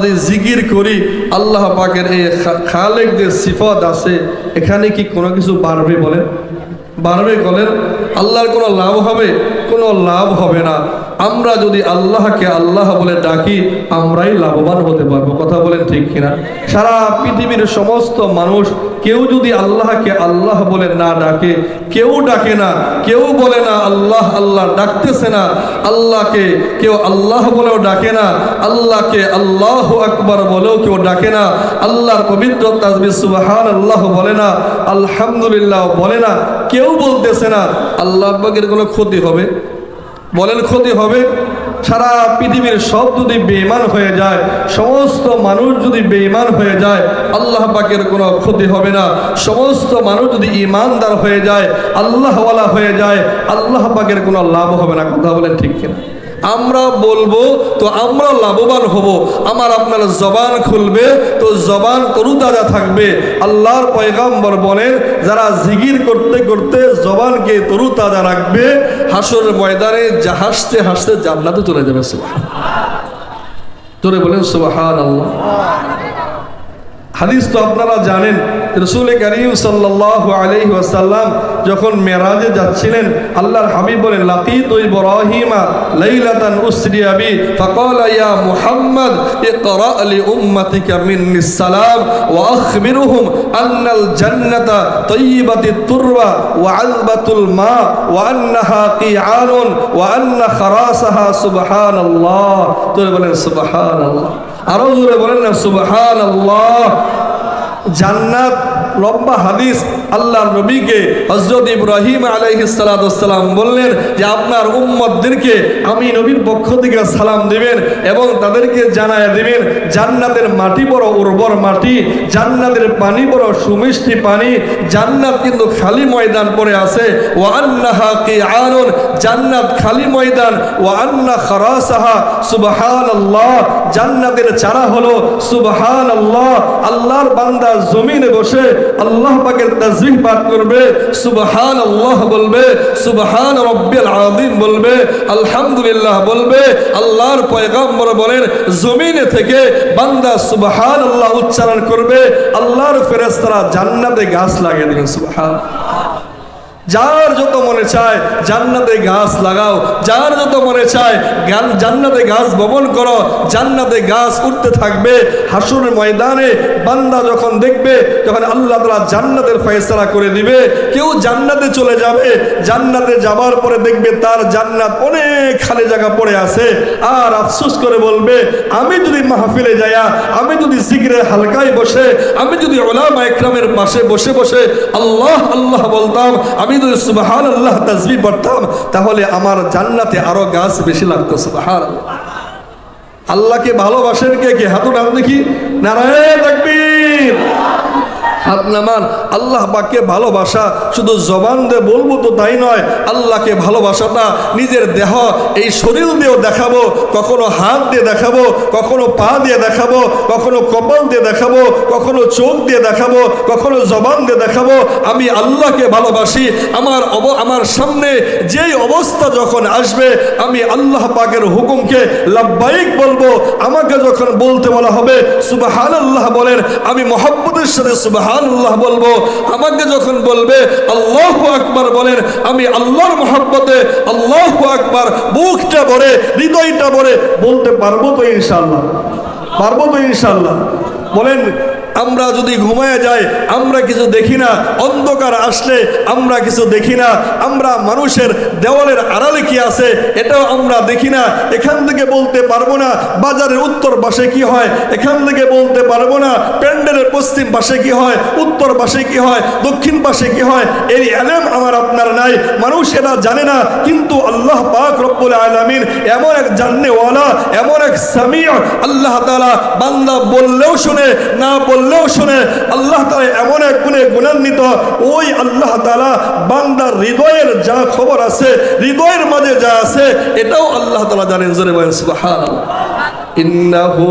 যদি জিকির করি, আল্লাহ পাকের এই খালেক যে সিফত আছে, এখানে কি কোনো কিছু বাড়বে বলেন? বাড়বে বলেন? আল্লাহর কোনো লাভ হবে? কোনো লাভ হবে না। আমরা যদি আল্লাহকে আল্লাহ বলে ডাকি, আমরাই লাভবান হতে পারব। কথা বলেন ঠিক কিনা? সারা পৃথিবীর সমস্ত মানুষ কেউ যদি আল্লাহকে আল্লাহ বলে না ডাকে, কেউ ডাকে না, কেউ বলে না, আল্লাহ আল্লাহ ডাকতেছে না, আল্লাহকে কেউ আল্লাহ বলেও ডাকে না, আল্লাহকে আল্লাহ আকবার বলেও কেউ ডাকে না, আল্লাহর পবিত্র তাজবি সুবাহান আল্লাহ বলে না, আলহামদুলিল্লাহ বলে না কেউ বলতেছে না, আল্লাহ আব্বাকের কোনো ক্ষতি হবে। বলেন ক্ষতি হবে? সারা পৃথিবীর সব যদি বেইমান হয়ে যায়, সমস্ত মানুষ যদি বেইমান হয়ে যায়, আল্লাহ পাকের কোনো ক্ষতি হবে না। সমস্ত মানুষ যদি ইমানদার হয়ে যায়, আল্লাহওয়ালা হয়ে যায়, আল্লাহ পাকের কোনো লাভ হবে না। কথা বলেন ঠিক কিনা? আমরা বলব, তো আমরা লাভবান হব। আমার আপনার জবান খুলবে, তো জবান তরুতাজা থাকবে। আল্লাহর পয়গাম্বর বলেন, যারা জিগির করতে করতে জবানকে তরুতাজা রাখবে, হাসর ময়দানে যা হাসতে হাসতে জান্নাতে চলে যাবে সুবাহ তোরে বলেন সুবাহান আল্লাহ হাদিস তো আপনারা জানেন রসুল করিম সাল্লাহ আলহি যখন মেরাজে যাচ্ছিলেন, আল্লাহর হাবিব বলেন লাকিত ইব্রাহিমা লাইলাতান উসরি আবি ফাকাল, ইয়া মুহাম্মদ মা ওয়া আন্নাহা কিআনুন ওয়া আন্না খারাসাহা সুবহানাল্লাহ। তো বলেন আরও জোরে বলেন না সুবাহ জান্নাত লম্বা হাদিস আল্লাহ নবীকে হজরত ইব্রাহিম আলাইহিসালাম বললেন যে, আপনার উম্মতদেরকে আমি নবীর পক্ষ থেকে সালাম দিবেন এবং তাদেরকে জানায় দিবেন, জান্নাতের মাটি বড় উর্বর মাটি, জান্নাতের পানি বড় সুমিষ্টি পানি, জান্নাত কিন্তু খালি ময়দান পরে আছে ও আন্নাহা কি আনুন জান্নাত খালি ময়দান ও আন্না খারাসাহা সুবহান আল্লাহ জান্নাতের চারা হলো সুবহান আল্লাহ আল্লাহর বান্দা জমিনে বসে আল্লাহ পাকের তাজবিহ পাঠ করবে সুবহান আল্লাহ বলবে, সুবহান রব্বিল আযীম বলবে, আলহামদুলিল্লাহ বলবে, আল্লাহর পয়গাম্বর বলেন, জমিনে থেকে বান্দা সুবহান আল্লাহ উচ্চারণ করবে, আল্লাহর ফেরেশতারা জান্নাতে গাছ লাগিয়ে দিবেন, সুবহান। যার যত মনে চায় জান্নাতে গাছ লাগাও, যার যত মনে চায় জান্নাতে গাছ বপন করো, জান্নাতে গাছ উঠতে থাকবে। হাসুরের ময়দানে বান্দা যখন দেখবে যখন আল্লাহ তালা জান্নাতের ফয়সলা করে দিবে কেউ জান্নাতে চলে যাবে, জান্নাতে যাবার পরে দেখবে তার জান্নাত অনেক খালি জায়গা পড়ে আছে। আর আফসোস করে বলবে, আমি যদি মাহফিলে যাইয়া, আমি যদি জিগরের হালকায় বসে, আমি যদি ওলামা একরামের পাশে বসে বসে আল্লাহ আল্লাহ বলতাম, আমি যদি সুবাহান আল্লাহ তাজবি পড়তাম, তাহলে আমার জান্নাতে আরও গাছ বেশি লাগতো সুবাহান আল্লাহকে ভালোবাসেন কে? কে? হাতু নাম দেখি? নারায়ণ তাকবীর। হাত নামান আল্লাহ পাককে ভালোবাসা, শুধু জবান দিয়ে বলব তো তাই নয়, আল্লাহকে ভালোবাসাটা নিজের দেহ, এই শরীর দিয়েও দেখাবো, কখনো হাত দিয়ে দেখাবো, কখনো পা দিয়ে দেখাবো, কখনো কপাল দিয়ে দেখাবো, কখনো চোখ দিয়ে দেখাবো, কখনো জবান দিয়ে দেখাবো, আমি আল্লাহকে ভালোবাসি, আমার অব, আমার সামনে যেই অবস্থা যখন আসবে, আমি আল্লাহ পাকের হুকুমকে লাব্বাইক বলব, আমাকে যখন বলতে বলা হবে সুবাহান আল্লাহ বলেন, আমি মহব্বতের সাথে সুবাহান আল্লাহ বলব, আমাকে যখন বলবে, আল্লাহ আকবার বলেন, আমি আল্লাহর মহব্বতে আল্লাহ আকবার মুখটা ভরে, হৃদয়টা ভরে বলতে পারব তো ইনশাল্লাহ পারব তো ইনশাল্লাহ বলেন আমরা যদি ঘুমায় যাই, আমরা কিছু দেখি না। অন্ধকার আসলে আমরা কিছু দেখি না। আমরা মানুষের দেওয়ালের আড়ালে কি আছে, এটাও আমরা দেখি না। এখান থেকে বলতে পারব না, বাজারের উত্তর পাশে কি হয়? এখান থেকে বলতে পারব না, প্যান্ডেলের পশ্চিম পাশে কি হয়? উত্তর পাশে কি হয়? দক্ষিণ পাশে কি হয়? এই এলেম আমার আপনার নাই। মানুষ এটা জানে না, কিন্তু আল্লাহ পাক রব্বুল আলামিন এমন এক জান্নেওয়ালা, এমন এক সামিয়া আল্লাহ তাআলা বান্দা বললেও শুনে, না বললেও শুনে আল্লাহ তাআলা এমন এক গুণে গুণান্বিত, ওই আল্লাহ তালা বান্দার হৃদয়ের যা খবর আছে, হৃদয়ের মাঝে যা আছে, এটাও আল্লাহ তালা জানেন জোরে বলেন ইন্নাহু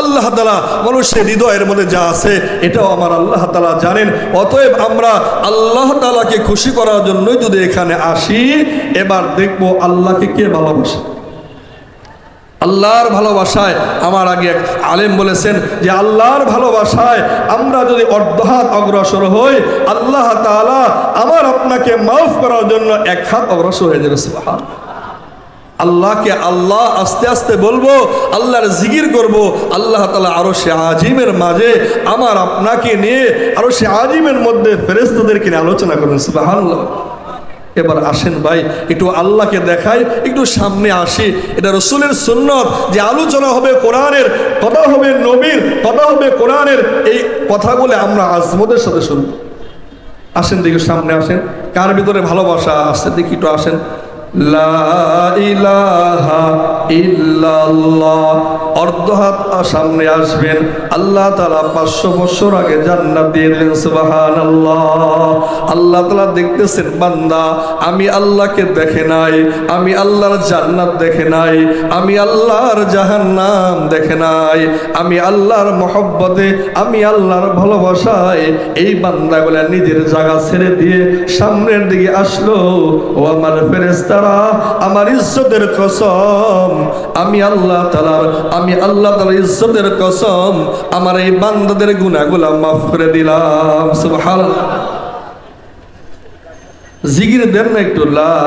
আল্লাহ তালা মানুষের হৃদয়ের মধ্যে যা আছে, এটাও আমার আল্লাহ তালা জানেন। অতএব আমরা আল্লাহ তালাকে খুশি করার জন্যই যদি এখানে আসি, এবার দেখব আল্লাহকে কে ভালোবাসে। আল্লাহর ভালোবাসায় আমার আগে এক আলেম বলেছেন যে আল্লাহর ভালোবাসায় আমরা যদি অর্ধহাত অগ্রসর হই, আল্লাহ তাআলা আমার আপনাকে মাফ করার জন্য এক হাত অগ্রসর হয়ে যাবে সুবহান আল্লাহকে আল্লাহ আস্তে আস্তে বলব, আল্লাহর জিগির করব, আল্লাহ তালা আরও সে আজিমের মাঝে আমার আপনাকে নিয়ে আরও সে আজিমের মধ্যে ফেরেস্তাদেরকে নিয়ে আলোচনা করবেন, সুবহানাল্লাহ। এবার আসেন ভাই, একটু আল্লাহকে দেখাই, একটু সামনে আসি। এটা রসুলের সুন্নত যে আলোচনা হবে কোরআনের, কথা হবে নবীর, কথা হবে কোরআনের, এই কথাগুলো আমরা আজমদের সাথে শুনব। আসেন দেখি সামনে আসেন, কার ভিতরে ভালোবাসা আসছে দেখি একটু আসেন। আমি আল্লাহকে দেখে নাই, আমি আল্লাহর জান্নাত দেখে নাই, আমি আল্লাহর জাহান্নাম দেখে নাই, আমি আল্লাহর মহব্বতে, আমি আল্লাহর ভালোবাসায় এই বান্দাগুলা নিজের জায়গা ছেড়ে দিয়ে সামনের দিকে আসলো। ও আমার ফেরেস্তারা আমার ইজ্জতের কসম। আমি আল্লাহ তালার আমি আল্লাহ তালার ইজ্জতের কসম। আমার এই বান্দাদের গুনাহগুলা মাফ করে দিলাম। সুবহানাল্লাহ। জিগির দেন না একটু, লা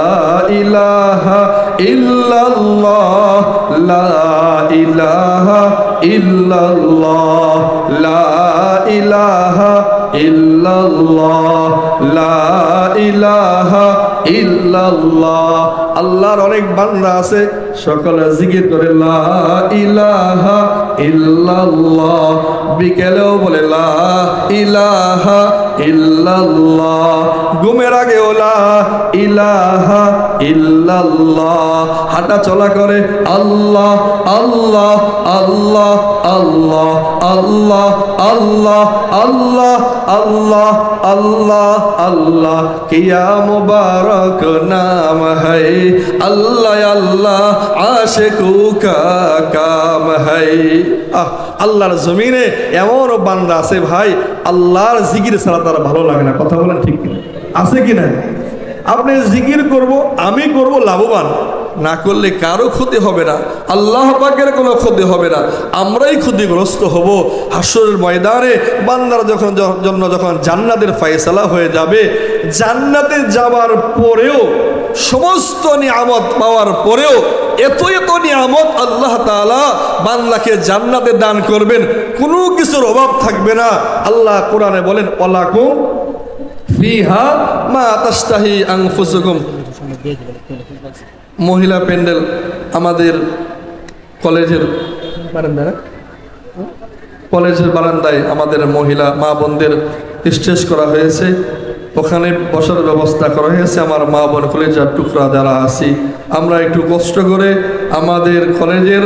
ইলাহা ইল্লাল্লাহ, লা ইলাহা ইল্লাল্লাহ, লা ইলাহা ইল্লাল্লাহ, লা ইলাহা আল্লাহর অনেক বান্দা আছে, সকলে জিকির করে, লা ইলাহা ইল্লাল্লাহ। বিকেলেও বলে, লা ইলাহা ঘুমের আগে ওলা ইলাহা ইল্লাল্লাহ। হাঁটা চলা করে, আল্লাহ আল্লাহ আল্লাহ আল্লাহ আল্লাহ আল্লাহ আল্লাহ। আল্লাহ আল্লাহ আল্লাহ কিয়া মুবারক নাম है अल्लाह अल्लाह आशिकू का काम है আহ আল্লাহর জমিনে এমন বান্দা আছে ভাই আল্লাহর জিকির ছাড়া তারা ভালো লাগে না কথা বলেন ঠিক কিনা আছে কি না আপনি জিকির করব আমি করব লাভবান না করলে কারও ক্ষতি হবে না, আল্লাহ পাকের কোনো ক্ষতি হবে না। আমরাই ক্ষতিগ্রস্ত হব। হাসরের ময়দানে বান্দার যখন জন্য যখন জান্নাতের ফয়সালা হয়ে যাবে, জান্নাতে যাওয়ার পরেও, সমস্ত নিয়ামত পাওয়ার পরেও এত এত নিয়ামত আল্লাহ তাআলা বান্দাকে জান্নাতে দান করবেন, কোনো কিছুর অভাব থাকবে না। আল্লাহ কোরআনে বলেন অলাকুম ফিহা মা তাস্তাহি আনফুসুকুম। মহিলা প্যান্ডেল আমাদের কলেজের কলেজের বারান্দায় আমাদের মহিলা মা বোনদের স্টেজ করা হয়েছে। ওখানে বসার ব্যবস্থা করা হয়েছে। আমার মা বোন কলেজের টুকরা যারা আছি আমরা একটু কষ্ট করে আমাদের কলেজের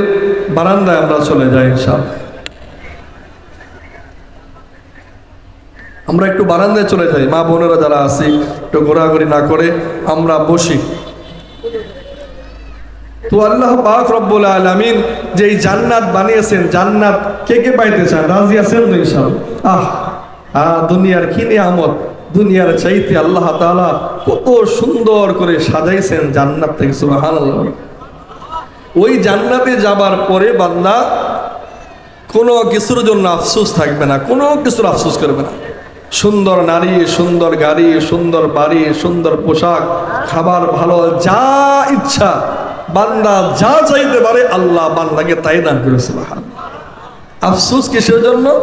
বারান্দায় আমরা চলে যাই সব আমরা একটু বারান্দায় চলে যাই। মা বোনেরা যারা আছি একটু ঘোরাঘুরি না করে আমরা বসি। তো আল্লাহ পাক রব্বুল আলামিন যে এই জান্নাত বানিয়েছেন, জান্নাত কে কে পাইতে চান? রাজি আছেন তো ইনশাআল্লাহ? আহ আহ, দুনিয়ার কি নিয়ামত, দুনিয়ার চাইতে আল্লাহ তাআলা কত সুন্দর করে সাজাইছেন জান্নাত থেকে, সুবহানাল্লাহ। ওই জান্নাতে যাবার পরে বান্দা কোনো কিছুর জন্য আফসোস থাকবে না, কোনো কিছুর আফসোস করবে না। সুন্দর নারী, সুন্দর গাড়ি, সুন্দর বাড়ি, সুন্দর পোশাক, খাবার ভালো, যা ইচ্ছা বান্দা যা চাইতে পারে আল্লাহ বান্দাকে তাই দান করেছে আফসোস কিসের জন্য?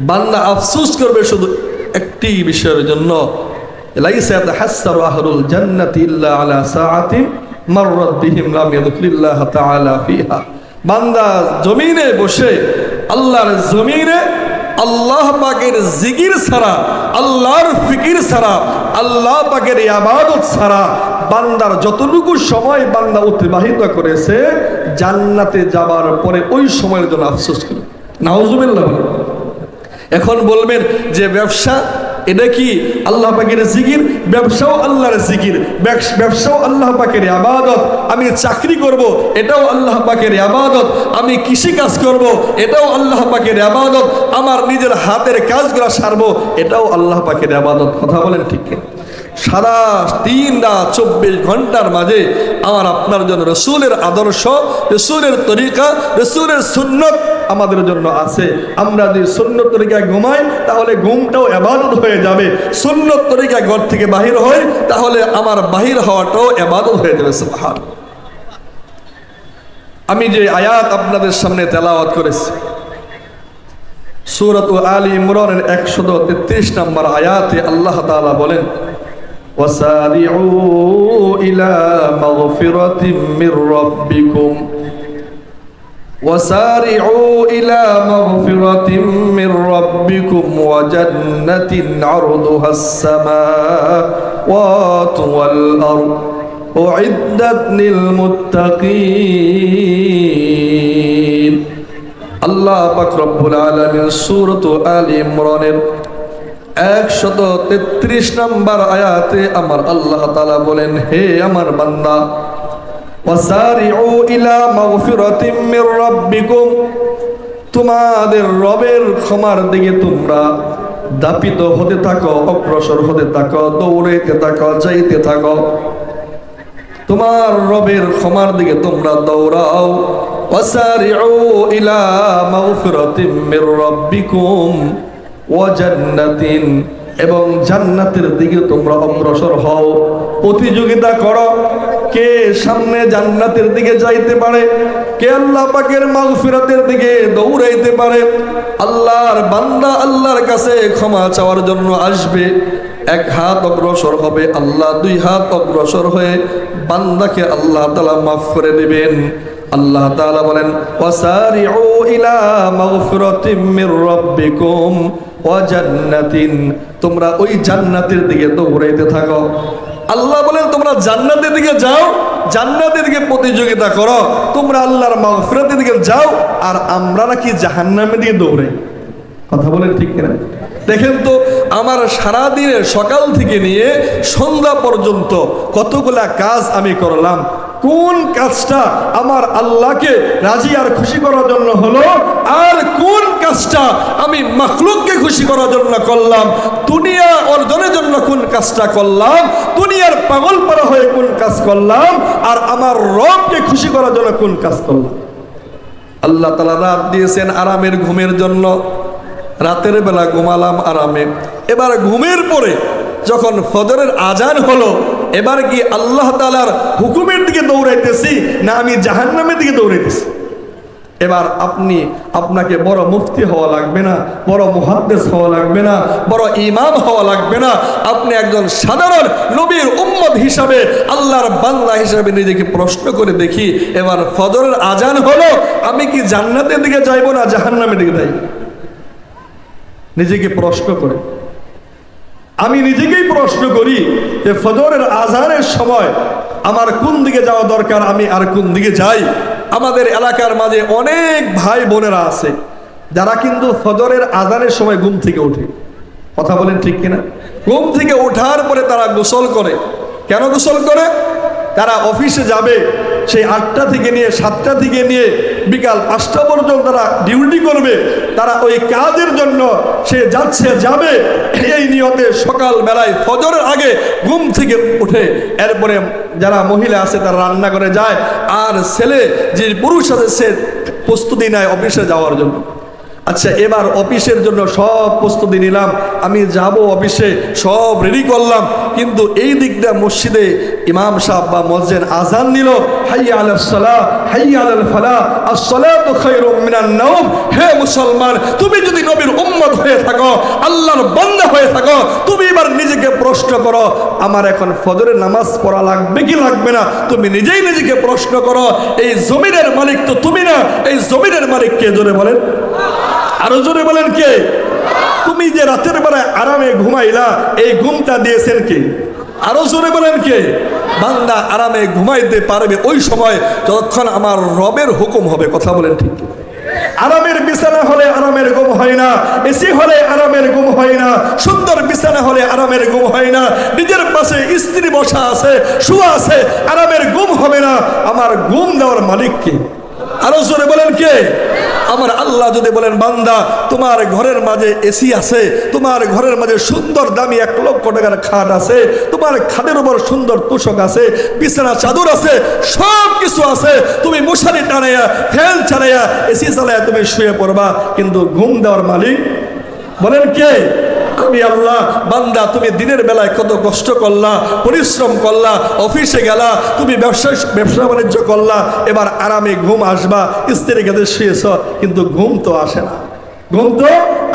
বান্দা আফসোস করবে শুধু একটি বিষয়ের জন্য। বান্দা জমিনে বসে আল্লাহর আল্লাহ পাকের জিকির আল্লাহর ফিকির ছাড়া, আল্লাহ পাকের ইবাদত ছাড়া বান্দার যতটুকু সময় বান্দা অতিবাহিত করেছে, জান্নাতে যাবার পরে ওই সময়ের জন্য আফসোস করে। নাউজুবিল্লাহ বলেন। এখন বলবেন যে ব্যবসা, এটা কি আল্লাহ পাকের জিকির? ব্যবসাও আল্লাহর জিকির। ব্যবস- ব্যবসাও আল্লাহ পাকের আবাদত আমি চাকরি করব, এটাও আল্লাহ পাকের আবাদত আমি কৃষি কাজ করব, এটাও আল্লাহ পাকের আবাদত আমার নিজের হাতের কাজগুলো সারবো, এটাও আল্লাহ পাকের আবাদত কথা বলেন ঠিক কিনা? সারা তিন রাত চব্বিশ ঘণ্টার মাঝে আমার আপনার জন্য রসুলের আদর্শ, রসুলের তরিকা, রসুলের সুন্নত আমাদের জন্য আছে। আমরা যদি সুন্নত তরিকায় ঘুমাই, তাহলে ঘুমটাও এবাদত হয়ে যাবে। সুন্নত তরিকায় ঘর থেকে বাহির হয় তাহলে আমার বাহির হওয়াটাও এবাদত হয়ে যাবে, সুবহান। আমি যে আয়াত আপনাদের সামনে তেলাওয়াত করেছি সুরত আলী ইমরানের একশত তেত্রিশ নম্বর আয়াতে আল্লাহ তাআলা বলেন وسارعوا إلى مغفرة من ربكم وسارعوا إلى مغفرة من ربكم وجنة عرضها السماوات والأرض أعدت للمتقين الله أكبر رب العالمين سورة آل عمران একশত তেত্রিশ নম্বর আয়াতে আমার আল্লাহ তাআলা বলেন, হে আমার বান্দা তোমাদের রবের ক্ষমার দিকে তোমরা দাপিত হতে থাকো, অগ্রসর হতে থাকো, দৌড়াইতে থাকো, যাইতে থাকো। তোমার রবের ক্ষমার দিকে তোমরা দৌড়াও। ইলা মাগফিরাতিম মির রাব্বিকুম। জান্নাতিন এবং জান্নাতের দিকে তোমরা অগ্রসর হও। প্রতিযোগিতা করো। কে সামনে জান্নাতের দিকে যাইতে পারে, কে আল্লাহ পাকের মাগফিরাতের দিকে দৌড়াইতে পারে, আল্লাহর বান্দা আল্লাহর কাছে ক্ষমা চাওয়ার জন্য আসবে। এক হাত অগ্রসর হবে আল্লাহ, দুই হাত অগ্রসর হয়ে বান্দাকে আল্লাহ তালা মাফ করে দিবেন। আল্লাহ তাআলা বলেন ইলা মাগফিরাতিম মির রাব্বিকুম। ওয়া জান্নাতিন তোমরা ওই জান্নাতের দিকে দৌড়াইতে থাকো। আল্লাহ বলেন, তোমরা জান্নাতের দিকে যাও, জান্নাতের দিকে প্রতিযোগিতা করো। তোমরা আল্লাহর মাগফিরাতের দিকে যাও, আর আমরা নাকি জাহান্নামের দিকে দৌড়াই। কথা বলেন ঠিক কিনা? দেখেন তো, আমার সারা দিনের সকাল থেকে নিয়ে সন্ধ্যা পর্যন্ত কতগুলা কাজ আমি করলাম। কোন কাজটা আমার আল্লাহকে রাজি আর খুশি করার জন্য হলো, আর কোন আমি মখলুককে খুশি করার জন্য করলাম, দুনিয়া অর্জনের জন্য কোন কাজটা করলাম, দুনিয়ার পাগল পারা হয়ে কোন কাজ করলাম, আর আমার রবকে খুশি করার জন্য কোন কাজ করলাম? আল্লাহ তালা রাত দিয়েছেন আরামের ঘুমের জন্য, রাতের বেলা ঘুমালাম আরামে। এবার ঘুমের পরে যখন ফজরের আজান হলো, এবার কি আল্লাহ তালার হুকুমের দিকে দৌড়াইতেছি, না আমি জাহান্নামের দিকে দৌড়াইতেছি? এবার আপনি আপনাকে বড় মুফতি হওয়া লাগবে না, বড় মুহাদ্দেস হওয়া লাগবে না, বড় ইমাম হওয়া লাগবে না। আপনি একজন সাধারণ নবীর উম্মত হিসাবে আল্লাহর বান্দা হিসাবে নিজেকে প্রশ্ন করে দেখি, এবার ফজরের আজান হলো, আমি কি জান্নাতের দিকে যাইবো না জাহান্নামের দিকে যাইব? নিজেকে প্রশ্ন করে। আমি নিজেকেই প্রশ্ন করি যে ফজরের আজানের সময় আমার কোন দিকে যাওয়া দরকার, আমি আর কোন দিকে যাই? আমাদের এলাকার মাঝে অনেক ভাই বোনেরা আছে, যারা কিন্তু ফজরের আজানের সময় ঘুম থেকে ওঠে। কথা বলেন ঠিক কিনা? ঘুম থেকে ওঠার পরে তারা গোসল করে। কেন গোসল করে? তারা অফিসে যাবে সেই আটটা থেকে নিয়ে সাতটা থেকে নিয়ে বিকাল পাঁচটা পর্যন্ত তারা ডিউটি করবে, তারা ওই কাজের জন্য সে যাচ্ছে, যাবে। এই নিয়তে সকাল বেলায় ফজরের আগে ঘুম থেকে উঠে এরপরে যারা মহিলা আছে তারা রান্না করে যায়, আর ছেলে যে পুরুষ আছে সে প্রস্তুতি নেয় অফিসে যাওয়ার জন্য। আচ্ছা এবার অফিসের জন্য সব প্রস্তুতি নিলাম। আমি যাব অফিসে, সব রেডি করলাম। কিন্তু এই দিকটা মসজিদে ইমাম সাহেব বা মসজিদ আজান দিল হাইয়া আলাল সালাহ, হাইয়া আলাল ফালাহ, আসসালাতু খায়রুম মিনান নাওম। হে মুসলমান, তুমি যদি নবীর উম্মত হয়ে থাকো, আল্লাহর বান্দা হয়ে থাকো, তুমি এবার নিজেকে প্রশ্ন করো, আমার এখন ফজরের নামাজ পড়া লাগবে কি লাগবে না? তুমি নিজেই নিজেকে প্রশ্ন করো, এই জমিনের মালিক তো তুমি না, এই জমিনের মালিক কে জোরে বলেন? আরও জোরে বলেন কে? তুমি যে রাতের বেলায় আরামে ঘুমাইলা, এই ঘুমটা দিয়েছেন কে? আরও জোরে বলেন কে? বান্দা আরামে ঘুমাইতে পারবে ওই সময় যতক্ষণ আমার রবের হুকুম হবে, কথা বলেন ঠিক আরামের বিছানা হলে আরামের ঘুম হয় না এসি হলে আরামের ঘুম হয় না, সুন্দর বিছানা হলে আরামের ঘুম হয় না, নিজের পাশে স্ত্রী বসা আছে, শুয়া আছে, আরামের ঘুম হবে না, আমার ঘুম দেওয়ার মালিক কে? আরও জোরে বলেন কে? আমার আল্লাহ যদি বলেন, বান্দা, তোমার ঘরের মাঝে এসি আছে, তোমার ঘরের মাঝে সুন্দর দামি এক লক্ষ টাকার খাট আছে, তোমার খাদের উপর সুন্দর তোষক আছে, বিছানা, চাদর আছে সব কিছু আছে, তুমি মশারি টানাইয়া, ফ্যান চালাইয়া এসি চালাইয়া তুমি শুয়ে পড়বা। কিন্তু ঘুম দেওয়ার মালিক বলেন কে? আমি আল্লাহ, বান্দা, তুমি দিনের বেলায় কত কষ্ট করলা, পরিশ্রম করলা, অফিসে গেলা, তুমি ব্যবসা ব্যবসা বাণিজ্য করলা, এবার আরামে ঘুম আসবা, স্ত্রীর কাছে শুয়েছ, কিন্তু ঘুম তো আসে না। ঘুম তো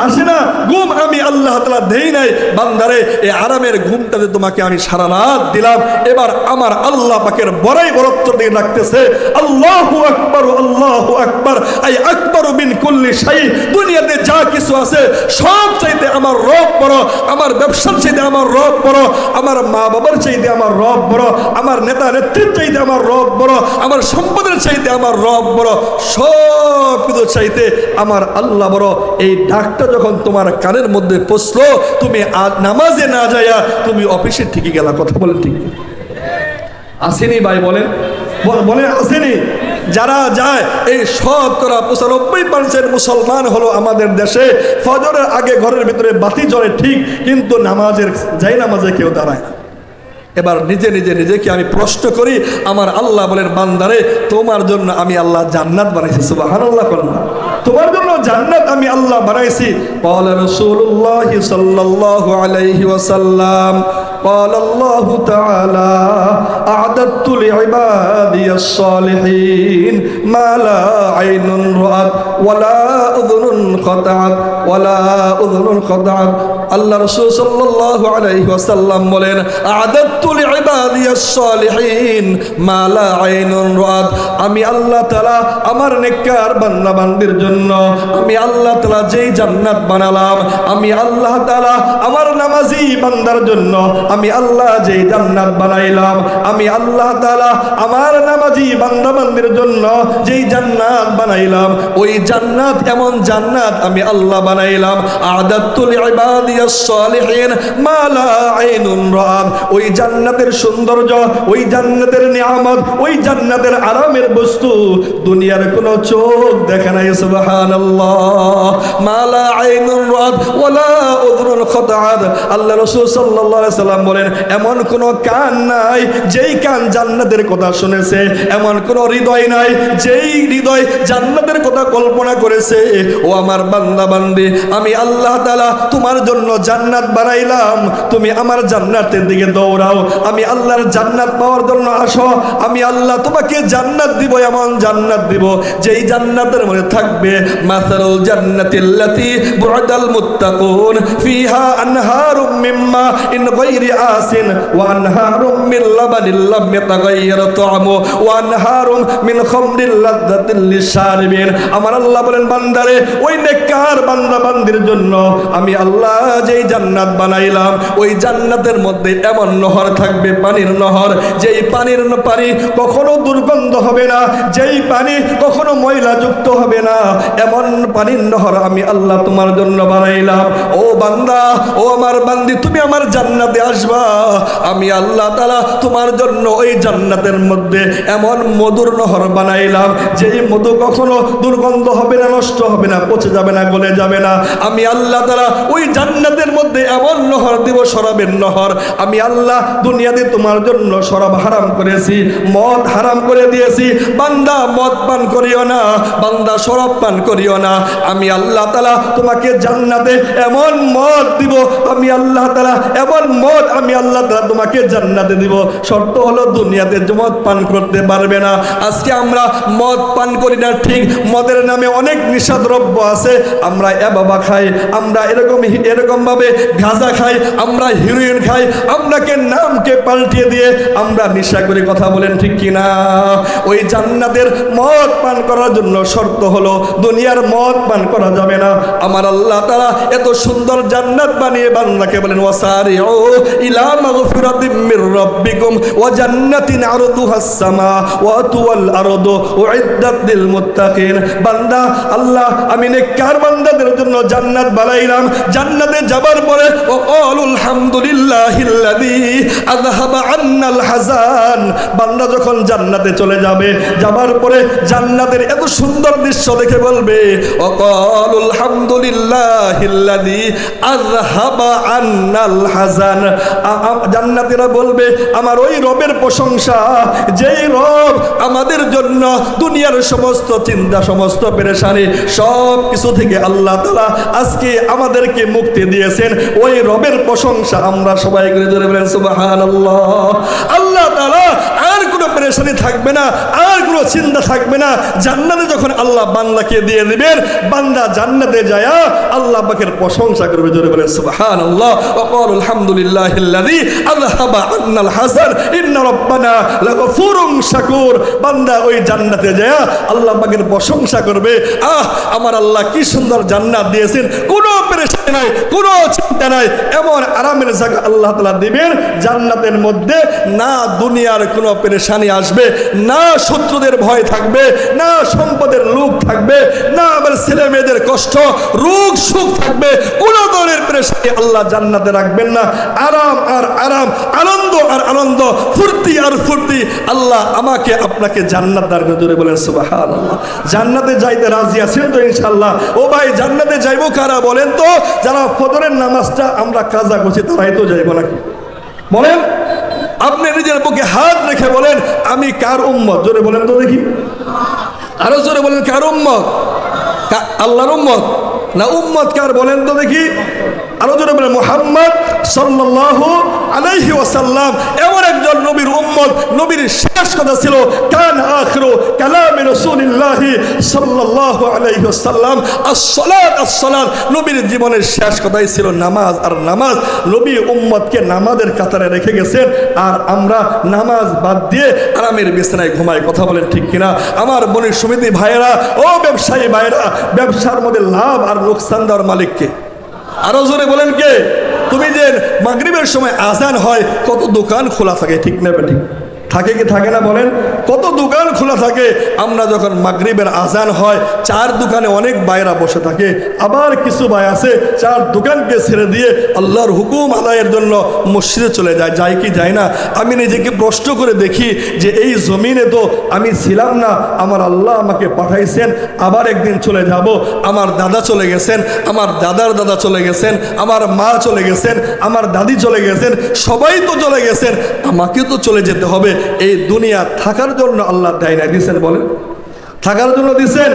আসে না। ঘুম আমি আল্লাহ তালা দেই নাই। বান্দারে, এই আরামের ঘুমটাতে তোমাকে আমি সারা রাত দিলাম। এবার আমার আল্লাহ পাকের বড়াই বরত্ব দিয়ে ডাকতেছে, আল্লাহ আকবর আল্লাহ আকবর। আই আকবর বিন কুল্লি শাই। দুনিয়াতে যা কিছু আছে, সব চাইতে আমার রব বড়। আমার ব্যবসার চাইতে আমার রব বড়। আমার মা বাবার চাইতে আমার রব বড়। আমার নেতা নেত্রীর চাইতে আমার রব বড়। আমার সম্পদের চাইতে আমার রব বড়। সব কিছু চাইতে আমার আল্লাহ বড়। এই ডাকটা যখন তোমার কানের মধ্যে পৌঁছলো, তুমি নামাজে না যাইয়া তুমি অফিসে ঠিকই গেলা, কথা বলেন ঠিক। আসেনি ভাই, বলেন। বল- আসেনি। যারা যায়, এই সব করা পঁচানব্বই পার্সেন্ট মুসলমান হলো আমাদের দেশে। ফজরের আগে ঘরের ভিতরে বাতি জ্বলে ঠিক, কিন্তু নামাজের যাই নামাজে কেউ দাঁড়ায় না। এবার নিজে নিজে, নিজেকে আমি প্রশ্ন করি, আমার আল্লাহ বলেন, বান্দারে, তোমার জন্য আমি আল্লাহ জান্নাত বানাইছি সুবাহান আল্লাহ করলাম তোমার জন্য জান্নাত আমি আল্লাহ বানাইছি قال رسول الله صلى الله عليه وسلم قال الله تعالى أعددت لعبادي الصالحين ما لا عين رأت ولا أذن خطعت ولا أذن خطعت আল্লাহ রসুল সাল্লাল্লাহু আলাইহি ওয়াসাল্লাম বলেন আদাত্তু লিইবাদিয়াস সালিহিন মা লা আইনুন রাত আমি আল্লাহ তাআলা আমার নেককার বান্দা বান্দির জন্য, আমি আল্লাহ তাআলা যেই জান্নাত বানালাম, আমি আল্লাহ তাআলা আমার নামাজি বান্দার জন্য, আমি আল্লাহ যেই জান্নাত বানাইলাম, আমি আল্লাহ তাআলা আমার নামাজি বান্দা বান্দির জন্য যেই জান্নাত বানাইলাম, ওই জান্নাত এমন জান্নাত আমি আল্লাহ বানাইলাম। আদাত্তুল ওই জান্নাতের সৌন্দর্য, ওই জান্নাতের নিয়ামত, ওই জান্নাতের আরামের বস্তু দুনিয়ার কোনো চোখ দেখে নাই, সুবহানাল্লাহ। মা আইনুন রাত ওয়ালা উযরুন খাতাআত আল্লাহ রাসূল সাল্লাল্লাহু সাল্লাম বলেন, এমন কোন কান নাই, যেই কান জান্নাতের কথা শুনেছে, এমন কোন হৃদয় নাই, যেই হৃদয় জান্নাতের কথা কল্পনা করেছে। ও আমার বান্দা বান্দি আমি আল্লাহ তাআলা তোমার জন্য জান্নাত বানাইলাম। তুমি আমার জান্নাতের দিকে দৌড়াও। আমি আল্লাহর জান্নাত পাওয়ার জন্য আসো। আমি আল্লাহ তোমাকে জান্নাত দিব, এমন জান্নাত দিব যেই জান্নাতের মধ্যে থাকবে। মাসালুল জান্নাতিল্লাতি বু'দাল মুত্তাকুন। ফিহা আনহারুম মিম্মা ইন গায়রি আসিন ওয়া আনহারুম মিন লাবানিল লাম ইয়াতাগায়্যার তা'মু ওয়া আনহারুম মিন খামরিল লাযযাতিল লিশারিবিন আমার আল্লাহ বলেন, বান্দারে, ওই নেককার বান্দা বান্দির জন্য আমি আল্লাহ যেই জান্নাত বানাইলাম, ওই জান্নাতের মধ্যে এমন নহর থাকবে, পানির নহর। যেই পানির পানি কখনো দুর্গন্ধ হবে না, যেই পানি কখনো ময়লা যুক্ত হবে না, এমন পানির নহর আমি আল্লাহ তোমার জন্য বানাইলাম। ও বান্দা, ও আমার বান্দি, তুমি আমার জান্নাতে আসবা। আমি আল্লাহ তালা তোমার জন্য ওই জান্নাতের মধ্যে এমন মধুর নহর বানাইলাম, যেই মধু কখনো দুর্গন্ধ হবে না, নষ্ট হবে না, পচে যাবে না, গলে যাবে না। আমি আল্লাহ তালা ওই জান্নাতের মধ্যে এমন নহর দিব শরাবের নহর। আমি আল্লাহ দুনিয়াতে তোমার জন্য শরাব হারাম করেছি, মদ হারাম করে দিয়েছি। বান্দা মদ পান করিও না, বান্দা শরাব পান করিও না। আমি আল্লাহ তালা তোমাকে জান্নাতে এমন মদ দিব, আমি আল্লাহ তালা এমন মদ আমি আল্লাহ তালা তোমাকে জান্নাতে দিব। শর্ত হলো দুনিয়াতে মদ পান করতে পারবে না। আজকে আমরা মদ পান করি না ঠিক, মদের নামে অনেক নিষাদ্রব্য আছে, আমরা এ বাবা খাই, আমরা এরকম এরকম ভাবে গাঁজা খাই, আমরা হিরোইন খাই, আমরাকে নামকে পাল্টিয়ে দিয়ে আমরা নেশা করে কথা বলেন ঠিক কিনা? ওই জান্নাতের মদ পান করার জন্য শর্ত হলো, দুনিয়ার মদ পান করা যাবে না। আমার আল্লাহ তারা এত সুন্দর জান্নাত বানিয়ে বান্দাকে বলেন, ওয়াসারিউ ইলা মাগফিরাতিম মির রাব্বিকুম ওয়া জান্নাতিন আরদুহাস সামা ওয়া তুয়াল আরদু উইদ্দাত লিল মুত্তাকিন। বান্দা, আল্লাহ, আমি নেককার বান্দাদের জন্য জান্নাত বানাইলাম। জান্নাতে যাবার পরে, ও আন্নাল হাজান বান্দা যখন জান্নাতে চলে যাবে, যাবার পরে জান্নাতের এত সুন্দর দৃশ্য দেখে বলবে, ও কলুল হামদুলিল্লাহিল্লাযী আযহাবা আন্নাল হাজান জান্নাতীরা বলবে, আমার ওই রবের প্রশংসা, যেই রব আমাদের জন্য দুনিয়ার সমস্ত চিন্তা, সমস্ত পেরেশানি সব কিছু থেকে আল্লাহ তালা আজকে আমাদেরকে মুক্তি দিয়েছেন, ওই রবের প্রশংসা আমরা সবাই করে ধরে বলেন, সুবহানাল্লাহ। আল্লাহ তাআলা আর কোনো পেরেশানি থাকবে না, আর কোনো চিন্তা থাকবে না। জান্নাতে যখন আল্লাহ বান্দাকে দিয়ে দিবেন, বান্দা জান্নাতে যায় আল্লাহ পাকের প্রশংসা করবে জোরে বলে সুবহানাল্লাহ। ওয়া ক্বালু আলহামদুলিল্লাহিল্লাযী আযহাবা আন্নাল হাসান, ইন্না রাব্বানা লাগফুরুন শাকুর। বান্দা ওই জান্নাতে যায় আল্লাহ পাকের প্রশংসা করবে, আহ, আমার আল্লাহ কি সুন্দর জান্নাত দিয়েছেন, কোনো নাই কোনো চিন্তা নাই এমন আরামের জায়গা আল্লাহ তাআলা দিবেন, জান্নাতের মধ্যে না দুনিয়ার কোনো পেরেশানি আসবে, না শত্রুদের ভয় থাকবে, না সম্পদের লোক থাকবে, না আমার ছেলে মেয়েদের কষ্ট, রোগ, সুখ থাকবে, কোন ধরনের পেরেশানি আল্লাহ জান্নাতে রাখবেন না। আরাম আর আরাম, আনন্দ আর আনন্দ, ফুর্তি আর ফুর্তি আল্লাহ আমাকে আপনাকে জান্নাত দান করে বলেন, সুবহানাল্লাহ। জান্নাতে যাইতে রাজি আছেন তো ইনশাল্লাহ ও ভাই, জান্নাতে যাইবো কারা বলেন তো? যারা ফজরের নামাজটা আমরা কাজা করছি, তারাই তো যাইব নাকি? বলেন, আপনি নিজের বুকে হাত রেখে বলেন, আমি কার উম্মত? জোরে বলেন তো দেখি। আরও জোরে বলেন, কার উম্মত? আল্লাহর উম্মত? না উম্মত কার? বলেন তো দেখি। আরও জোরে বলেন, মোহাম্মদ সাল্লাল্লাহু আলাইহি ওয়াসাল্লাম এমন একজন নবীর উম্মত, নবীর শেষ কথা ছিল, কান আখিরু কালামে রাসূলিল্লাহ সাল্লাল্লাহু আলাইহি ওয়াসাল্লাম। আস-সালাত আস-সালাত, নবীর জীবনের শেষ কথাই ছিল নামাজ, আর নামাজ নবী উম্মতকে নামাজের কাতারে রেখে গেছেন, আর আমরা নামাজ বাদ দিয়ে আরামের বিছানায় ঘুমাই, কথা বলেন ঠিক কিনা? আমার মনের সমিতি ভাইয়েরা, ও ব্যবসায়ী ভাইয়েরা, ব্যবসার মধ্যে লাভ আর লোকসান দেওয়ার মালিককে। আরও জোরে বলেন কে? তুমি যে মাগরিবের সময় আজান হয় কত দোকান খোলা থাকে ঠিক না ঠিক থাকে কি থাকে না বলেন? কত দোকান খোলা থাকে। আমরা যখন মাগরিবের আজান হয়, চার দোকানে অনেক বাইরা বসে থাকে। আবার কিছু ভাই আছে, চার দোকানকে ছেড়ে দিয়ে আল্লাহর হুকুম আদায়ের জন্য মসজিদে চলে যায়। যায় কি যায় না? আমি নিজেকে প্রশ্ন করে দেখি যে এই জমিনে তো আমি ছিলাম না, আমার আল্লাহ আমাকে পাঠাইছেন, আবার একদিন চলে যাব, আমার দাদা চলে গেছেন, আমার দাদার দাদা চলে গেছেন, আমার মা চলে গেছেন, আমার দাদি চলে গেছেন, সবাই তো চলে গেছেন, আমাকে তো চলে যেতে হবে। এই দুনিয়া থাকার জন্য আল্লাহ দেয় না দিয়েছেন বলেন। থাকার জন্য দিছেন,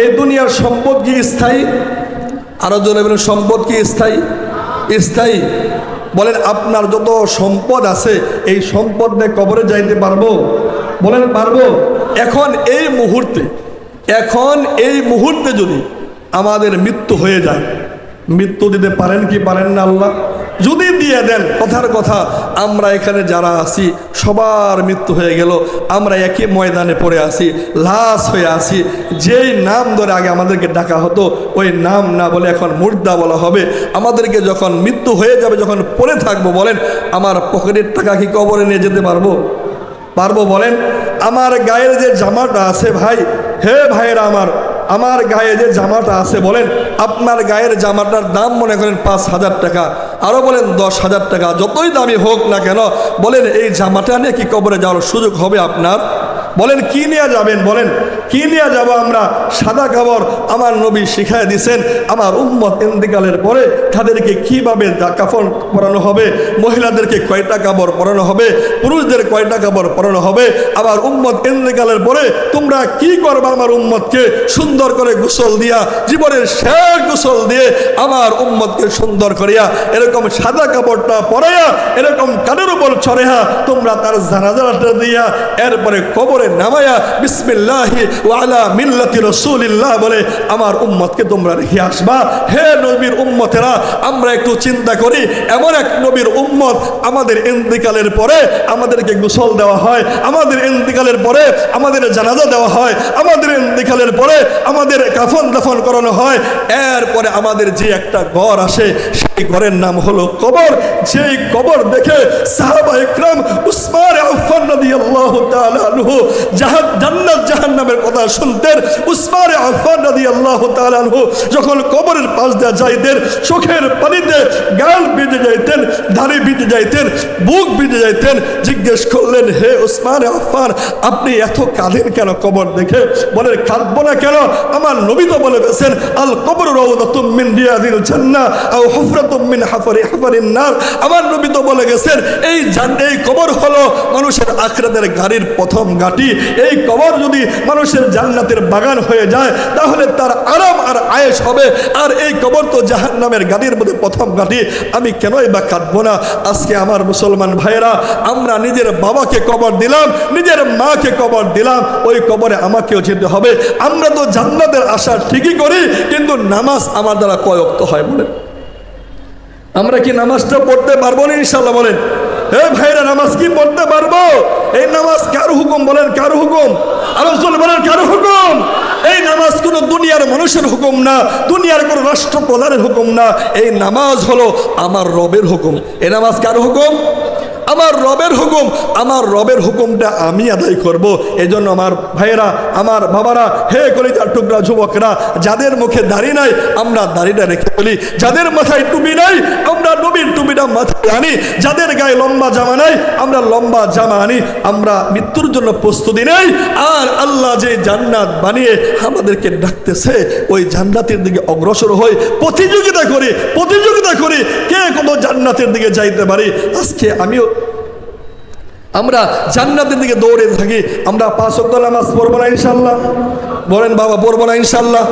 এই দুনিয়ার সম্পদ কি স্থায়ী? আরও জনে বলেন, সম্পদ কি স্থায়ী? স্থায়ী। বলেন, আপনার যত সম্পদ আছে, এই সম্পদ নিয়ে কবরে যাইতে পারব? বলেন, পারব। এখন এই মুহূর্তে, এখন এই মুহূর্তে যদি আমাদের মৃত্যু হয়ে যায়, মৃত্যু দিতে পারেন কি পারেন না আল্লাহ? যদি দিয়ে দেন। কথার কথা, আমরা এখানে যারা আছি, সবার মৃত্যু হয়ে গেল। আমরা একই ময়দানে পড়ে আছি, লাশ হয়ে আছি। যেই নাম ধরে আগে আমাদেরকে ডাকা হতো, ওই নাম না বলে এখন মুর্দা বলা হবে। আমাদেরকে যখন মৃত্যু হয়ে যাবে, যখন পড়ে থাকব বলেন, আমার পকেটের টাকা কি কবরে নিয়ে যেতে পারব? পারব বলেন? আমার গায়ের যে জামাটা আছে ভাই, হে ভাইয়েরা আমার আমার গায়ে যে জামাটা আছে বলেন, আপনার গায়ের জামাটার দাম মনে করেন পাঁচ হাজার টাকা। আরও বলেন, দশ হাজার টাকা, যতই দামি হোক না কেন, বলেন, এই জামাটা নিয়ে কি কবরে যাওয়ার সুযোগ হবে আপনার? বলেন, কি নিয়ে যাবেন, বলেন, কি নিয়ে যাব আমরা? সাদা কাপড় আমার নবী শিখায় দিছেন, আমার উম্মত ইন্দিকালের পরে তাদেরকে কীভাবে কাফন পরানো হবে? মহিলাদেরকে কয়টা কাপড় পরানো হবে? পুরুষদের কয়টা কাপড় পরানো হবে? আবার উম্মত ইন্দিকালের পরে তোমরা কি করবে আমার উম্মতকে সুন্দর করে গোসল দিয়া, জীবনের শেষ গোসল দিয়ে আমার উম্মতকে সুন্দর করিয়া? এরকম সাদা কাপড়টা পরাইয়া এরকম কানের উপর ছড়েয়া তোমরা তার জানাজাটা দিয়া এরপরে কবরে নামায়া বিসমিল্লাহি ওয়ালা মিল্লাতি রসুলিল্লাহ বলে আমার উম্মতকে তোমরা রেখে আসবা। হে নবীর উম্মতেরা, আমরা একটু চিন্তা করি, এমন এক নবীর উম্মত আমাদের ইন্তিকালের পরে আমাদেরকে গোসল দেওয়া হয়, আমাদের ইন্তিকালের পরে আমাদের জানাজা দেওয়া হয়, আমাদের ইন্তিকালের পরে আমাদের কাফন দাফন করানো হয়, এরপরে আমাদের যে একটা ঘর আসে, সেই ঘরের নাম হলো কবর। যেই কবর দেখে আফফান দাড়ি যাইতেন, বুক যাইতেন, জিজ্ঞেস করলেন, হে উসমান আফান আপনি এত কাঁদেন কেন কবর দেখে? বলেন, কাঁদবো না কেন? আমার নবী তো বলে গেছেন, আল কবর রাউদাতুম মিন মিন নার আমার নবী তো বলে গেছেন, এই এই কবর হলো মানুষের আখরাতের গাড়ির প্রথম গাটি এই কবর যদি মানুষের জান্নাতের বাগান হয়ে যায়, তাহলে তার আরাম আর আয়েস হবে। আর এই কবর তো জাহান্নামের গাড়ির মধ্যে প্রথম গাটি আমি কেনই বা কাঁদবো না? আজকে আমার মুসলমান ভাইয়েরা, আমরা নিজের বাবাকে কবর দিলাম, নিজের মাকে কবর দিলাম। ওই কবরে আমাকেও যেতে হবে। আমরা তো জান্নাতের আশা ঠিকই করি, কিন্তু নামাজ আমার দ্বারা কয়ক্ত হয় বলে আমরা কি নামাজটা পড়তে পারব না ইনশাল্লাহ বলেন? হে ভাইরা, নামাজ কি পড়তে পারব? এই নামাজ কার হুকুম বলেন? কার হুকুম? আলোচন বলেন, কার হুকুম? এই নামাজ কোন দুনিয়ার মানুষের হুকুম না, দুনিয়ার কোনো রাষ্ট্রপ্রধানের হুকুম না। এই নামাজ হলো আমার রবের হুকুম। এ নামাজ কার হুকুম? আমার রবের হুকুম, আমার রবের হুকুমটা আমি আদায় করব। এজন্য আমার ভাইয়েরা, আমার বাবারা, হে কলিতার টুকরা যুবকরা, যাদের মুখে দাড়ি নাই, আমরা দাড়িটা রেখে বলি, যাদের মাথায় টুপি নাই, আমরা নবীর টুপিটা মাথায় আনি, যাদের গায়ে লম্বা জামা নাই, আমরা লম্বা জামা আনি, আমরা মৃত্যুর জন্য প্রস্তুতি নেই, আর আল্লাহ যে জান্নাত বানিয়ে আমাদেরকে ডাকতেছে, ওই জান্নাতের দিকে অগ্রসর হই প্রতিযোগিতা করি প্রতিযোগিতা করি, কে কত জান্নাতের দিকে যাইতে পারি? আজকে আমিও আমরা জান্নাতের দিকে দৌড়ে থাকি, আমরা পাঁচ অক্ট নামাজ পড়ব না ইনশাল্লাহ বলেন বাবা, পড়ব না ইনশাল্লাহ